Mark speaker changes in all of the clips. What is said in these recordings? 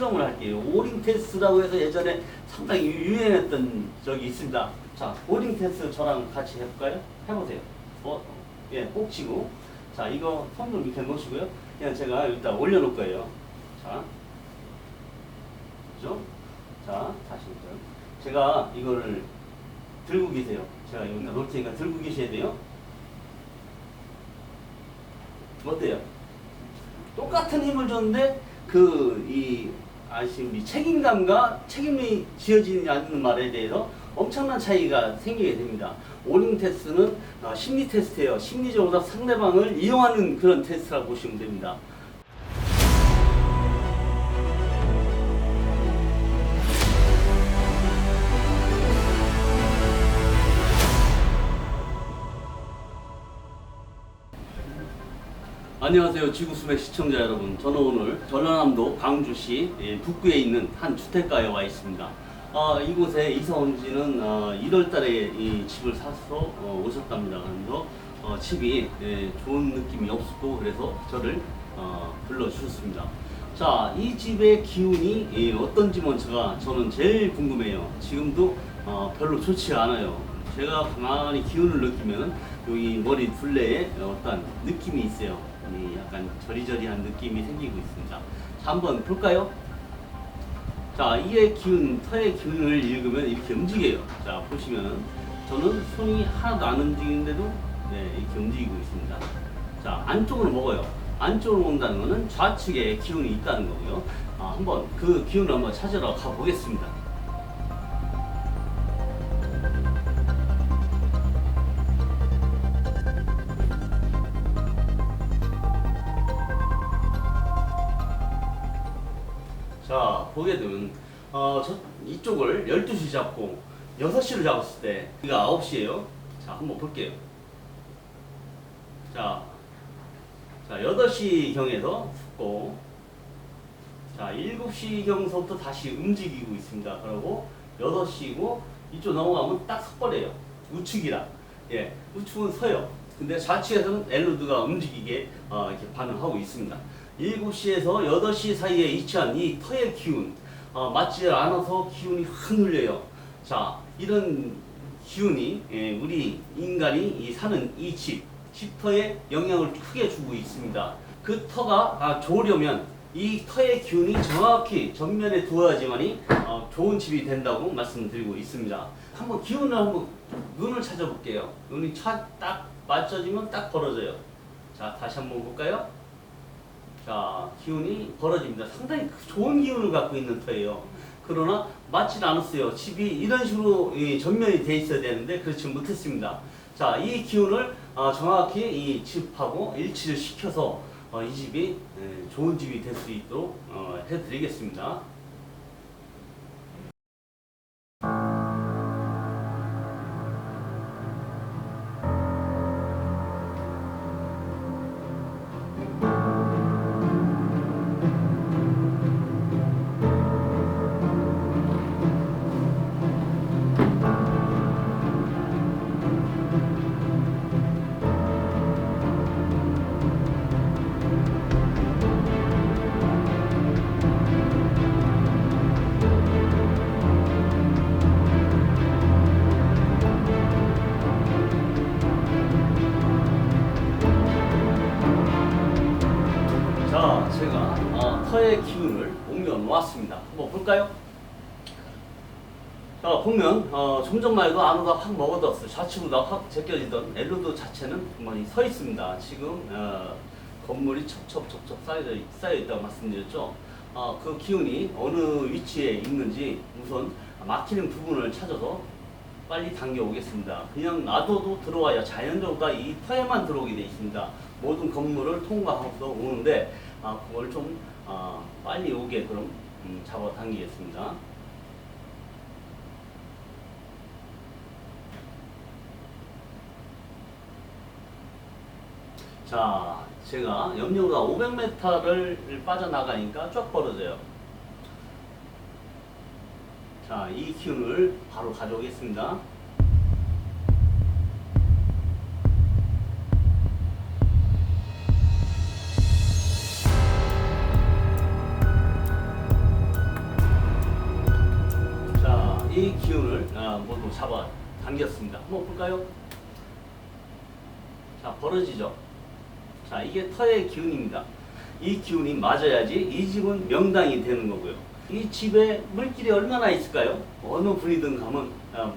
Speaker 1: 실험을 할게요. 오링 테스트라고 해서 예전에 상당히 유- 유행했던 적이 있습니다. 자, 오링 테스트 저랑 같이 해볼까요? 해보세요. 어, 예, 꼭 치고. 자, 이거 손좀 밑에 놓으시고요. 그냥 제가 일단 올려놓을 거예요. 자, 그죠? 자, 다시 일단. 제가 이거를 들고 계세요. 제가 이거 놓을 테니까 들고 계셔야 돼요. 어때요? 똑같은 힘을 줬는데 그 이 아시는 이 책임감과 책임이 지어지지 않는 말에 대해서 엄청난 차이가 생기게 됩니다. 오링 테스트는 어, 심리 테스트예요. 심리적으로 상대방을 이용하는 그런 테스트라고 보시면 됩니다. 안녕하세요. 지구수맥 시청자 여러분. 저는 오늘 전라남도 광주시 예, 북구에 있는 한 주택가에 와 있습니다. 아, 이곳에 이사 온 지는 어, 1월 달에 이 집을 사서 어, 오셨답니다. 그래서 어, 집이 예, 좋은 느낌이 없었고 그래서 저를 어, 불러주셨습니다. 자, 이 집의 기운이 예, 어떤지 먼저가 저는 제일 궁금해요. 지금도 어, 별로 좋지 않아요. 제가 가만히 기운을 느끼면 여기 머리 둘레에 어떤 느낌이 있어요. 이 약간 저리저리한 느낌이 생기고 있습니다. 자, 한번 볼까요? 자, 이의 기운, 터의 기운을 읽으면 이렇게 움직여요. 자, 보시면은 저는 손이 하나도 안 움직이는데도 네, 이렇게 움직이고 있습니다. 자, 안쪽으로 먹어요. 안쪽으로 온다는 것은 좌측에 기운이 있다는 거고요. 아, 한번 그 기운을 한번 찾으러 가보겠습니다. 보게 되면, 어, 저, 이쪽을 12시 잡고 6시로 잡았을 때, 이가 9시에요. 자, 한번 볼게요. 자, 자, 8시 경에서 붓고, 자, 7시 경서부터 다시 움직이고 있습니다. 그리고 6시고, 이쪽 넘어가면 딱 섞어래요. 우측이라. 예, 우측은 서요. 근데 좌측에서는 엘로드가 움직이게 어, 이렇게 반응하고 있습니다. 7시에서 8시 사이에 위치한 이 터의 기운, 어, 맞지 않아서 기운이 흔들려요. 자, 이런 기운이 예, 우리 인간이 이 사는 이 집, 집터에 영향을 크게 주고 있습니다. 그 터가 아, 좋으려면 이 터의 기운이 정확히 전면에 두어야지만이 어, 좋은 집이 된다고 말씀드리고 있습니다. 한번 기운을 한번 눈을 찾아볼게요. 눈이 차, 딱 맞춰지면 딱 벌어져요. 자, 다시 한번 볼까요? 자, 기운이 벌어집니다. 상당히 좋은 기운을 갖고 있는 터예요. 그러나 맞지 않았어요. 집이 이런 식으로 이 전면이 돼 있어야 되는데 그렇지 못했습니다. 자, 이 기운을 어, 정확히 이 집하고 일치를 시켜서 어, 이 집이 에, 좋은 집이 될 수 있도록 어, 해드리겠습니다. 자, 보면 어, 좀 전만 해도 안으로 확 먹어들었어요. 좌측으로 확 제껴지던 엘로드 자체는 많이 서 있습니다. 지금 어, 건물이 첩첩첩첩 쌓여, 쌓여 있다고 말씀드렸죠. 어, 그 기운이 어느 위치에 있는지 우선 막히는 부분을 찾아서 빨리 당겨 오겠습니다. 그냥 놔둬도 들어와야 자연적으로 이 터에만 들어오게 돼 있습니다. 모든 건물을 통과하면서 오는데 아, 그걸 좀 아, 빨리 오게 그럼 음, 잡아 당기겠습니다. 자, 제가 염려가 500m를 빠져나가니까 쫙 벌어져요. 자, 이 기운을 바로 가져오겠습니다. 이 기운을 아, 모두 잡아 당겼습니다. 한번 볼까요? 자, 벌어지죠. 자, 이게 터의 기운입니다. 이 기운이 맞아야지 이 집은 명당이 되는 거고요. 이 집에 물길이 얼마나 있을까요? 어느 분이든 가면 아,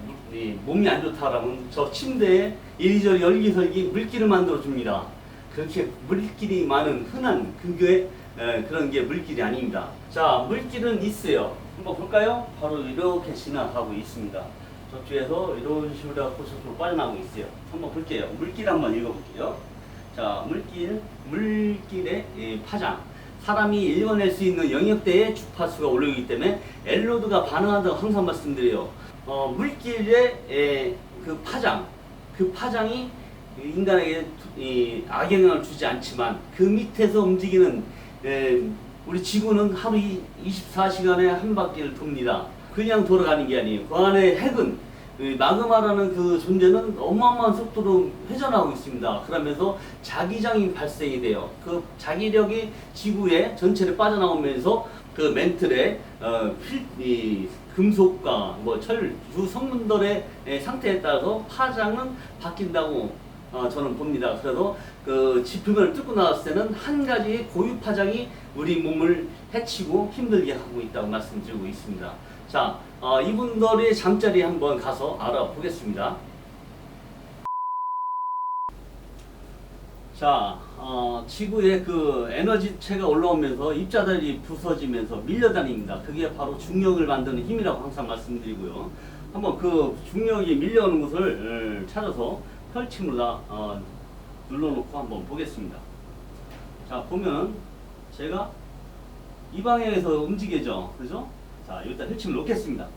Speaker 1: 몸이 안 좋다라면 저 침대에 이리저리 열기설기 물길을 만들어 줍니다. 그렇게 물길이 많은 흔한 그게 에, 그런 게 물길이 아닙니다. 자, 물길은 있어요. 한번 볼까요? 바로 이렇게 지나가고 있습니다. 저쪽에서 이런 식으로 하고 저쪽으로 빠져나가고 있어요. 한번 볼게요. 물길 한번 읽어볼게요. 자, 물길, 물길의 예, 파장. 사람이 읽어낼 수 있는 영역대의 주파수가 올라오기 때문에 엘로드가 반응한다고 항상 말씀드려요. 어, 물길의 예, 그 파장, 그 파장이 인간에게 이 악영향을 주지 않지만 그 밑에서 움직이는 예, 우리 지구는 하루 24시간에 한 바퀴를 돕니다. 그냥 돌아가는 게 아니에요. 그 안에 핵은 이 마그마라는 그 존재는 어마어마한 속도로 회전하고 있습니다. 그러면서 자기장이 발생이 돼요. 그 자기력이 지구에 전체를 빠져나오면서 그 멘틀의 어, 필, 이 금속과 뭐 철, 주 성분들의 에, 상태에 따라서 파장은 바뀐다고 어, 저는 봅니다. 그래서 그 지표면을 뚫고 나왔을 때는 한 가지의 고유 파장이 우리 몸을 해치고 힘들게 하고 있다고 말씀드리고 있습니다. 자, 어, 이분들의 잠자리 한번 가서 알아보겠습니다. 자, 어, 지구의 그 에너지체가 올라오면서 입자들이 부서지면서 밀려다닙니다. 그게 바로 중력을 만드는 힘이라고 항상 말씀드리고요. 한번 그 중력이 밀려오는 곳을 어, 찾아서 펼침으로 어, 눌러놓고 한번 보겠습니다. 자, 보면 제가 이 방향에서 움직이죠. 그죠? 자, 여기다 혈침을 놓겠습니다.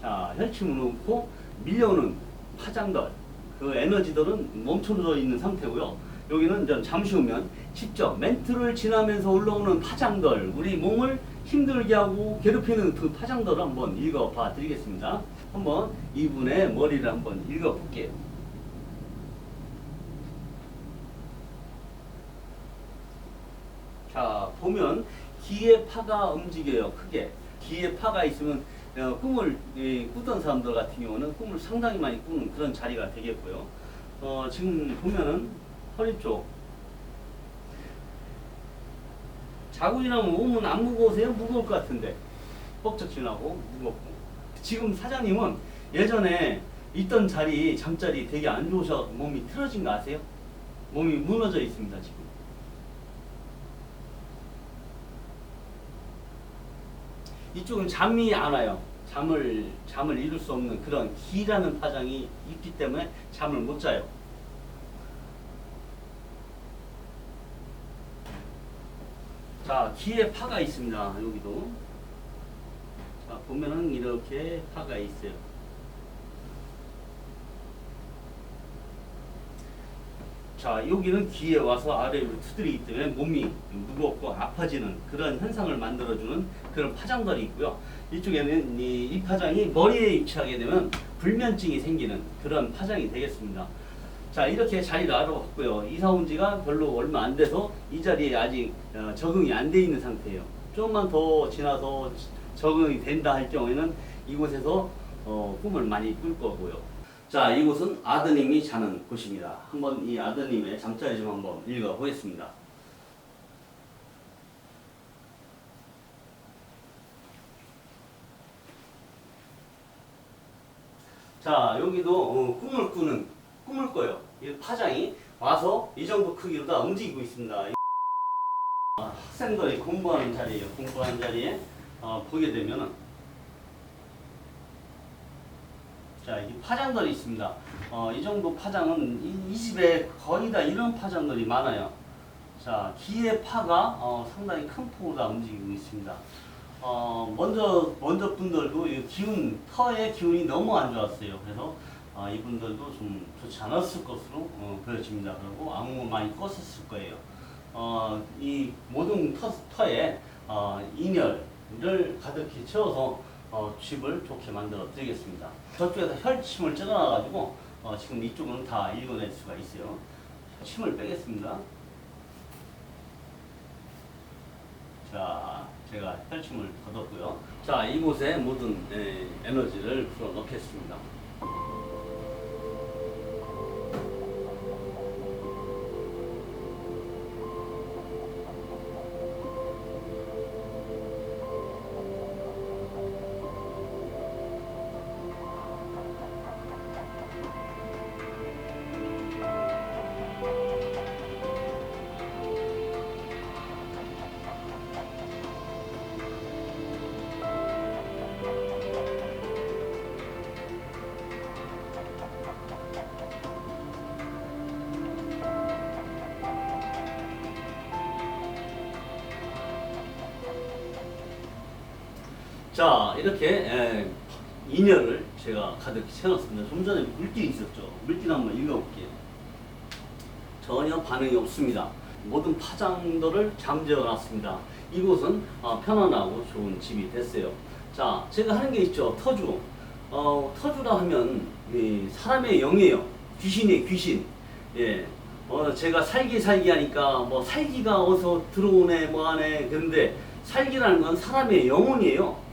Speaker 1: 자, 혈침을 놓고 밀려오는 파장들, 그 에너지들은 멈춰져 있는 상태고요. 여기는 잠시 후면 직접 멘트를 지나면서 올라오는 파장들, 우리 몸을 힘들게 하고 괴롭히는 그 파장들을 한번 읽어봐 드리겠습니다. 한번 이분의 머리를 한번 읽어볼게요. 자, 보면 기의 파가 움직여요, 크게. 기의 파가 있으면 어, 꿈을 예, 꾸던 사람들 같은 경우는 꿈을 상당히 많이 꾸는 그런 자리가 되겠고요. 어, 지금 보면은 허리 쪽 자고 일어나면 몸은 안 무거우세요? 무거울 것 같은데 뻑적 지나고 무겁고 지금 사장님은 예전에 있던 자리 잠자리 되게 안 좋으셔 몸이 틀어진 거 아세요? 몸이 무너져 있습니다 지금 이쪽은 잠이 안 와요. 잠을 잠을 이룰 수 없는 그런 기라는 파장이 있기 때문에 잠을 못 자요. 자, 기에 파가 있습니다. 여기도. 자, 보면은 이렇게 파가 있어요. 자, 여기는 귀에 와서 아래로 두드리기 때문에 몸이 무겁고 아파지는 그런 현상을 만들어주는 그런 파장들이 있고요. 이쪽에는 이, 이 파장이 머리에 위치하게 되면 불면증이 생기는 그런 파장이 되겠습니다. 자, 이렇게 자리를 알아봤고요. 이사 온 지가 별로 얼마 안 돼서 이 자리에 아직 어, 적응이 안 돼 있는 상태예요. 조금만 더 지나서 적응이 된다 할 경우에는 이곳에서 어, 꿈을 많이 꿀 거고요. 자, 이곳은 아드님이 자는 곳입니다. 한번 이 아드님의 잠자리 좀 한번 읽어 보겠습니다. 자, 여기도 어, 꿈을 꾸는 꿈을 꿔요. 이 파장이 와서 이 정도 크기로 다 움직이고 있습니다. 학생들이 공부하는 자리에요. 공부하는 자리에 어, 보게 되면은 자, 이 파장들이 있습니다. 어, 이 정도 파장은 이, 이 집에 거의 다 이런 파장들이 많아요. 자, 기의 파가 어, 상당히 큰 폭으로 다 움직이고 있습니다. 어, 먼저, 먼저 분들도 이 기운, 터의 기운이 너무 안 좋았어요. 그래서 어, 이분들도 좀 좋지 않았을 것으로 어, 보여집니다. 그리고 악몽을 많이 꿨었을 거예요. 어, 이 모든 터, 터에 어, 인열을 가득히 채워서 어, 집을 좋게 만들어 드리겠습니다. 저쪽에서 혈침을 찔러놔가지고 어, 지금 이쪽은 다 읽어낼 수가 있어요. 침을 빼겠습니다. 자, 제가 혈침을 걷었고요. 자, 이곳에 모든 에, 에너지를 풀어 넣겠습니다. 자, 이렇게 에, 인연을 제가 가득 채웠습니다. 좀 전에 물길이 있었죠. 물길 한번 읽어볼게요. 전혀 반응이 없습니다. 모든 파장들을 잠재워 놨습니다. 이곳은 어, 편안하고 좋은 집이 됐어요. 자, 제가 하는 게 있죠. 터주. 어, 터주라 하면 이 사람의 영이에요. 귀신의 귀신. 예. 어, 제가 살기 살기 하니까 뭐 살기가 어서 들어오네 뭐 하네. 근데 살기라는 건 사람의 영혼이에요.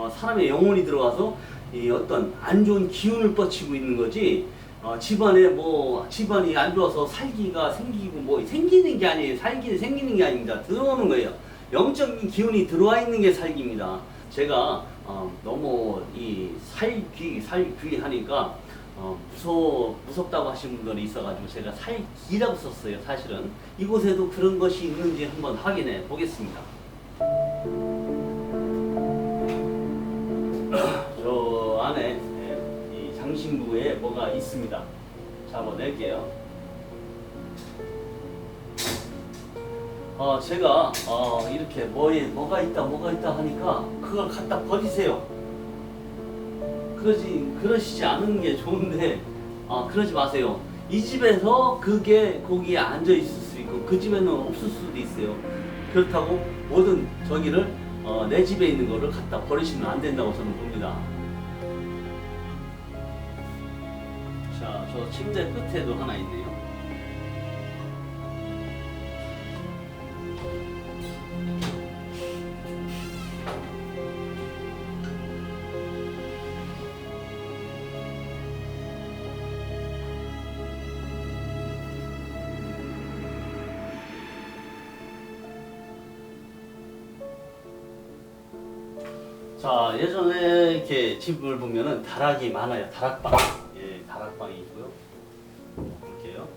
Speaker 1: 어, 사람의 영혼이 들어와서 이 어떤 안 좋은 기운을 뻗치고 있는 거지. 어, 집안에 뭐 집안이 안 좋아서 살기가 생기고 뭐 생기는 게 아니에요. 살기 생기는 게 아닙니다. 들어오는 거예요. 영적인 기운이 들어와 있는 게 살기입니다. 제가 어, 너무 이 살귀 살귀 하니까 어, 무서 무섭다고 하신 분들이 있어가지고 제가 살기라고 썼어요. 사실은 이곳에도 그런 것이 있는지 한번 확인해 보겠습니다. 저 안에 예, 이 장신구에 뭐가 있습니다. 잡아낼게요. 어, 제가 어, 이렇게 뭐에 뭐가 있다 뭐가 있다 하니까 그걸 갖다 버리세요. 그러지 그러시지 않은 게 좋은데 아 그러지 마세요. 이 집에서 그게 거기에 앉아 있을 수 있고 그 집에는 없을 수도 있어요. 그렇다고 모든 저기를 어, 내 집에 있는 거를 갖다 버리시면 안 된다고 저는 봅니다. 자, 저 침대 끝에도 하나 있네요. 자, 예전에 이렇게 집을 보면은 다락이 많아요. 다락방. 예, 다락방이 있고요. 볼게요.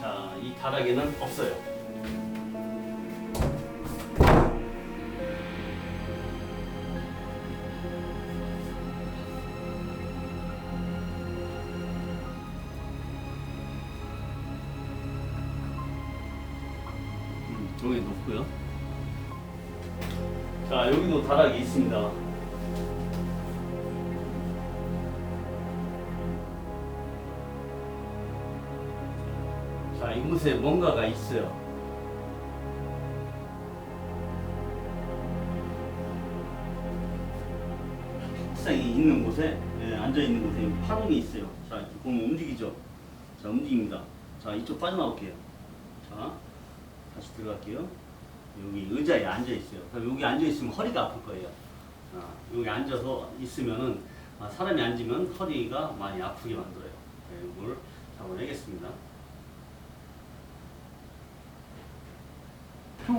Speaker 1: 자, 이 다락에는 없어요. 다락이 있습니다. 자, 이곳에 뭔가가 있어요. 책상이 있는 곳에 예, 앉아 있는 곳에 파동이 있어요. 자, 이렇게 보면 움직이죠. 자, 움직입니다. 자, 이쪽 빠져나올게요. 자, 다시 들어갈게요. 여기 의자에 앉아 있어요. 여기 앉아 있으면 허리가 아플 거예요. 아, 여기 앉아서 있으면은 아, 사람이 앉으면 허리가 많이 아프게 만들어요. 네, 이걸 잡아내겠습니다.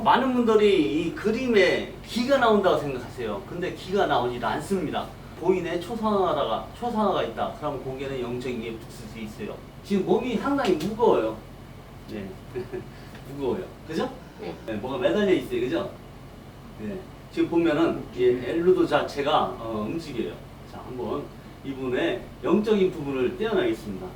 Speaker 1: 많은 분들이 이 그림에 기가 나온다고 생각하세요. 근데 기가 나오지도 않습니다. 보이네 초상화가 초상화가 있다. 그럼 거기에는 영적인 게 붙을 수 있어요. 지금 몸이 상당히 무거워요. 네, 무거워요. 그죠?
Speaker 2: 네.
Speaker 1: 네, 뭐가 매달려 있어요, 그죠? 네. 지금 보면은 이 엘루도 자체가 어, 움직여요. 자, 한번 이분의 영적인 부분을 떼어내겠습니다.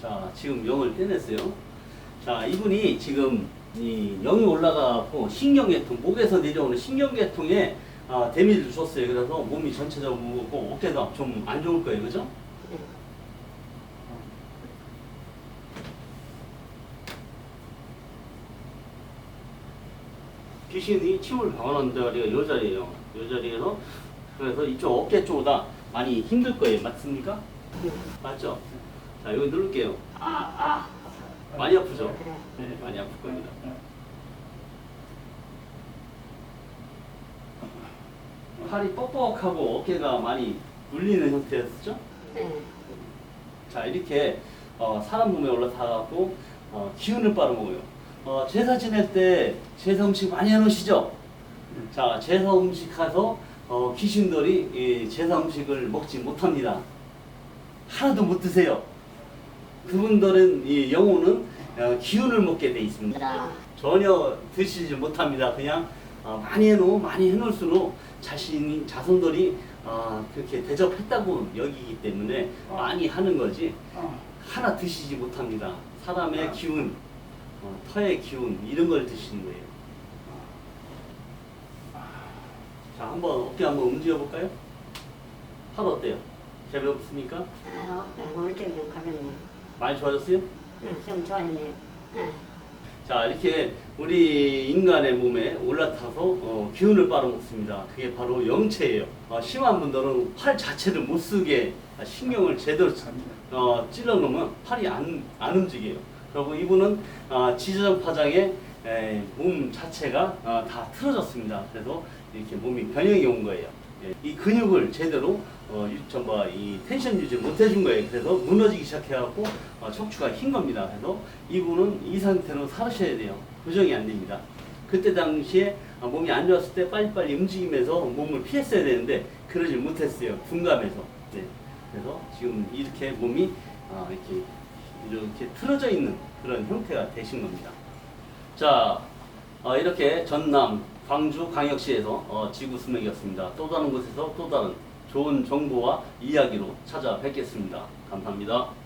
Speaker 1: 자, 지금 영을 떼냈어요. 자, 이분이 지금 이 영이 올라가고 신경계통 목에서 내려오는 신경계통에 아, 데미지를 줬어요. 그래서 몸이 전체적으로 뭐 무겁고 어깨가 좀안 좋을 거예요. 그죠? 귀신이 침을 방어하는 자리가 이 자리에요. 이 자리에서 그래서 이쪽 어깨 쪽보다 많이 힘들 거예요. 맞습니까? 네. 맞죠? 자, 여기 누를게요. 아, 아. 많이 아프죠? 네, 많이 아플 겁니다. 팔이 뻑뻑하고 어깨가 많이 눌리는 형태였죠?
Speaker 2: 네.
Speaker 1: 자 이렇게 어, 사람 몸에 올라타고 어, 기운을 빨아먹어요. 어, 제사 지낼 때 제사 음식 많이 해놓으시죠? 자 제사 음식 가서 어, 귀신들이 이 제사 음식을 먹지 못합니다. 하나도 못 드세요. 그분들은 이 영혼은 어, 기운을 먹게 돼 있습니다. 전혀 드시지 못합니다. 그냥 어, 많이 해놓으면 많이 해놓을수록 자신이 자손들이 어, 그렇게 대접했다고 여기기 때문에 많이 하는 거지 하나 드시지 못합니다. 사람의 기운, 어, 터의 기운 이런 걸 드시는 거예요. 자 한번 어깨 한번 움직여 볼까요? 팔 어때요? 개볍습니까?
Speaker 2: 아, 오른쪽이 좀 가볍네.
Speaker 1: 많이 좋아졌어요?
Speaker 2: 네, 좀 좋아졌네. 네.
Speaker 1: 자 이렇게 우리 인간의 몸에 올라타서 어, 기운을 빨아먹습니다. 그게 바로 영체예요. 어, 심한 분들은 팔 자체를 못 쓰게 신경을 제대로 어, 찔러 놓으면 팔이 안, 안 움직여요. 그리고 이분은 어, 지저정 파장에 에, 몸 자체가 어, 다 틀어졌습니다. 그래서 이렇게 몸이 변형이 온 거예요. 예, 이 근육을 제대로 어, 유- 전부 이 텐션 유지 못 해준 거예요. 그래서 무너지기 시작해갖고 어, 척추가 흰 겁니다. 그래서 이분은 이 상태로 살으셔야 돼요. 교정이 안 됩니다. 그때 당시에 어, 몸이 안 좋았을 때 빨리빨리 움직이면서 몸을 피했어야 되는데 그러질 못했어요. 둔감해서. 네. 그래서 지금 이렇게 몸이 어, 이렇게 이렇게 틀어져 있는 그런 형태가 되신 겁니다. 자, 어, 이렇게 전남 광주 광역시에서 어, 지구 수맥이었습니다. 또 다른 곳에서 또 다른 좋은 정보와 이야기로 찾아뵙겠습니다. 감사합니다.